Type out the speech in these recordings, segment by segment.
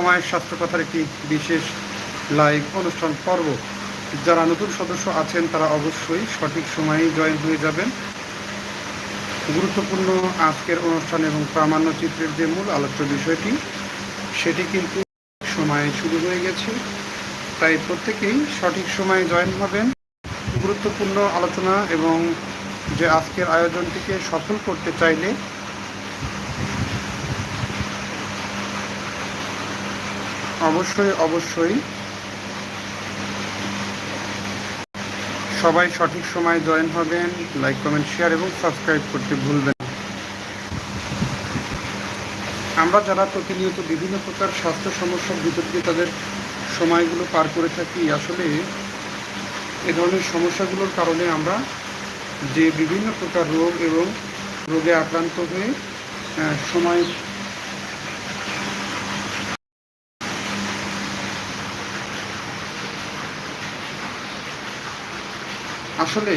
সময়ের স্বাস্থ্য কথার একটি বিশেষ লাইভ অনুষ্ঠান পর্ব। যারা নতুন সদস্য আছেন, তারা অবশ্যই সঠিক সময়ে জয়েন হয়ে যাবেন। গুরুত্বপূর্ণ আজকের অনুষ্ঠান এবং প্রামাণ্য চিত্রের যে মূল আলোচ্য বিষয়টি, সেটি কিন্তু সময়ে শুরু হয়ে গেছে। তাই প্রত্যেকেই সঠিক সময়ে জয়েন হবেন। গুরুত্বপূর্ণ আলোচনা এবং যে আজকের আয়োজনটিকে সফল করতে চাইলে অবশ্যই অবশ্যই। সবাই সঠিক সময় জয়েন হবেন, লাইক, কমেন্ট, শেয়ার এবং সাবস্ক্রাইব করতে ভুলবেন আমরা যারা প্রতিনিয়ত বিভিন্ন প্রকার স্বাস্থ্য সমস্যার ভিতর দিয়ে তাদের সময়গুলো পার করে থাকি, আসলে এ ধরনের সমস্যাগুলোর কারণে আমরা যে বিভিন্ন প্রকার রোগ এবং রোগে আক্রান্ত হয়ে সময় আসলে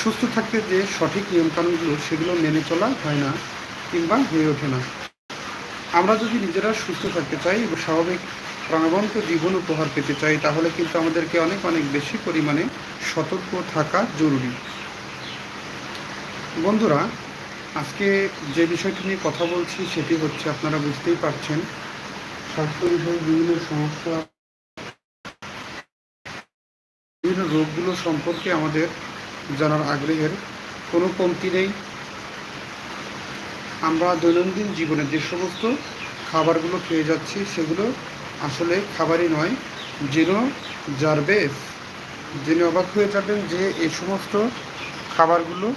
সুস্থ থাকতে যে সঠিক নিয়মকানুনগুলো সেগুলো মেনে চলা হয় না কিংবা হয়ে ওঠে না। আমরা যদি নিজেরা সুস্থ থাকতে চাই এবং স্বাভাবিক প্রাণবন্ত জীবন উপহার পেতে চাই, তাহলে কিন্তু আমাদেরকে অনেক অনেক বেশি পরিমাণে সতর্ক থাকা জরুরি। বন্ধুরা, আজকে যে বিষয়টি নিয়ে কথা বলছি সেটি হচ্ছে আপনারা বুঝতেই পারছেন, স্বাস্থ্য বিষয়ে বিভিন্ন সমস্যা বিভিন্ন রোগগুলো সম্পর্কে আমাদের জানার আগ্রহের কোনো কমতি নেই। আমরা দৈনন্দিন জীবনে যে সমস্ত খাবারগুলো খেয়ে যাচ্ছি, সেগুলো আসলে খাবারই নয়, যেন জারবেস যিনি অবাক হয়ে থাকেন যে এই সমস্ত খাবারগুলো